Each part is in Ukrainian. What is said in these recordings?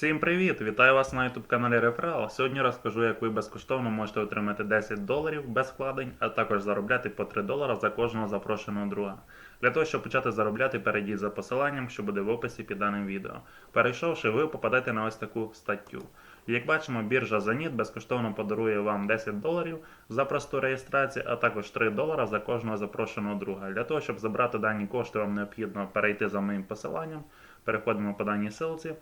Всім привіт! Вітаю вас на YouTube каналі Реферал. Сьогодні розкажу, як ви безкоштовно можете отримати 10 доларів без вкладень, а також заробляти по 3 долара за кожного запрошеного друга. Для того, щоб почати заробляти, перейдіть за посиланням, що буде в описі під даним відео. Перейшовши, ви попадете на ось таку статтю. Як бачимо, біржа Заніт безкоштовно подарує вам 10 доларів за просту реєстрацію, а також 3 долара за кожного запрошеного друга. Для того, щоб забрати дані кошти, вам необхідно перейти за моїм посиланням. Переходимо по даній ссылці.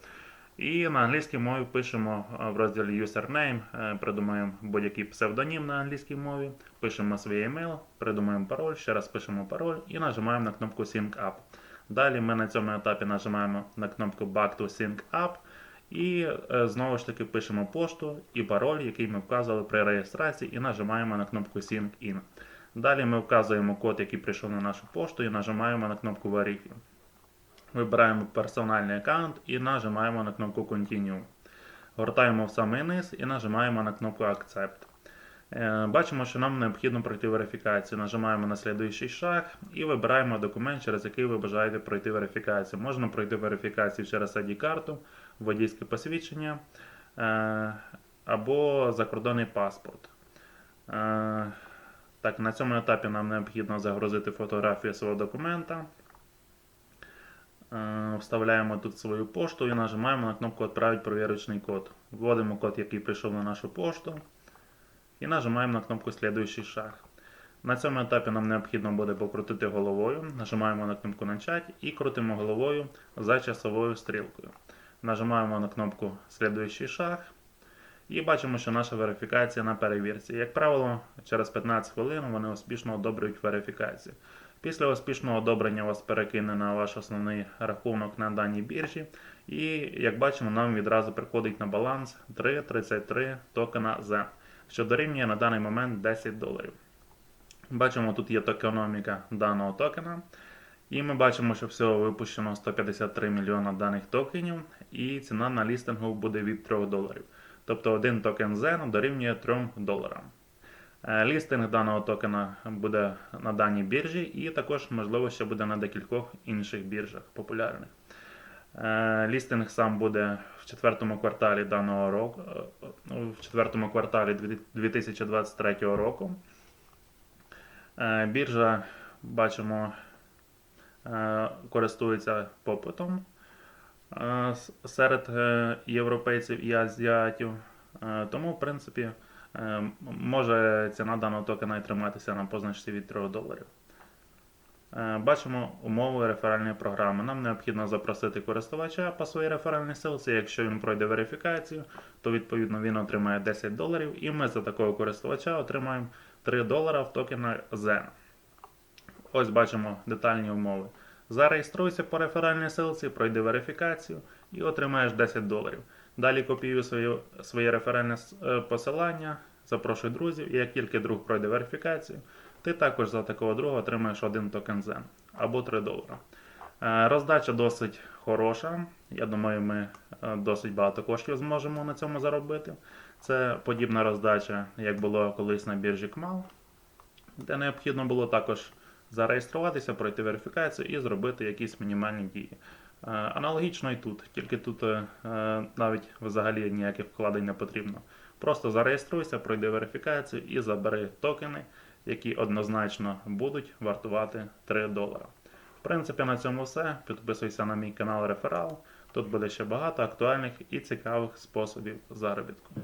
І на англійській мові пишемо е, в розділі Username, е, придумаємо будь-який псевдонім на англійській мові, пишемо свій емейл, придумаємо пароль, ще раз пишемо пароль і нажимаємо на кнопку Sync Up. Далі ми на цьому етапі нажимаємо на кнопку Back to Sync Up і е, знову ж таки пишемо пошту і пароль, який ми вказували при реєстрації, і нажимаємо на кнопку Sync In. Далі ми вказуємо код, який прийшов на нашу пошту, і нажимаємо на кнопку Verify. Вибираємо персональний аккаунт і нажимаємо на кнопку Continue. Гортаємо в самий низ і нажимаємо на кнопку Accept. Е, Бачимо, що нам необхідно пройти верифікацію. Нажимаємо на слідуючий шаг і вибираємо документ, через який ви бажаєте пройти верифікацію. Можна пройти верифікацію через ID-карту, водійське посвідчення е, або закордонний паспорт. Е, Так, на цьому етапі нам необхідно загрузити фотографію свого документа. Е, Вставляємо тут свою пошту і нажимаємо на кнопку Отправити провірочний код. Вводимо код, який прийшов на нашу пошту. І нажимаємо на кнопку Слідуючий шаг. На цьому етапі нам необхідно буде покрутити головою. Нажимаємо на кнопку Начать і крутимо головою за часовою стрілкою. Нажимаємо на кнопку Слідуючий шаг. І бачимо, що наша верифікація на перевірці. Як правило, через 15 хвилин вони успішно одобрюють верифікацію. Після успішного одобрення вас перекине на ваш основний рахунок на даній біржі. І, як бачимо, нам відразу приходить на баланс 3,33 токена ZEN, що дорівнює на даний момент 10 доларів. Бачимо, тут є токеноміка даного токена. І ми бачимо, що всього випущено 153 мільйона даних токенів, і ціна на лістингу буде від 3 доларів. Тобто один токен ZEN дорівнює 3 доларам. Е, Лістинг даного токена буде на даній біржі, і також, можливо, ще буде на декількох інших біржах популярних. Е, Лістинг сам буде в четвертому кварталі даного року, е, в четвертому кварталі 2023 року. Біржа, бачимо, користується попитом серед європейців і азіатів. Тому, в принципі, може ціна даного токена і триматися на позначці від 3 доларів. Е, Бачимо умови реферальної програми. Нам необхідно запросити користувача по своїй реферальній ссылці. Якщо він пройде верифікацію, то відповідно він отримає 10 доларів, і ми за такого користувача отримаємо 3 долара в токена ZEN. Ось бачимо детальні умови. Зареєструйся по реферальній ссылці, пройди верифікацію і отримаєш 10 доларів. Далі копіюй своє, своє реферальне е, посилання, запрошуй друзів, і як тільки друг пройде верифікацію, ти також за такого друга отримаєш один токен ZEN або 3 долара. Е, Роздача досить хороша. Я думаю, ми е, досить багато коштів зможемо на цьому заробити. Це подібна роздача, як було колись на біржі КМАЛ, де необхідно було також зареєструватися, пройти верифікацію і зробити якісь мінімальні дії. Е, Аналогічно і тут, тільки тут е, навіть взагалі ніяких вкладень не потрібно. Просто зареєструйся, пройди верифікацію і забери токени, які однозначно будуть вартувати 3 долара. В принципі, на цьому все. Підписуйся на мій канал Реферал. Тут буде ще багато актуальних і цікавих способів заробітку.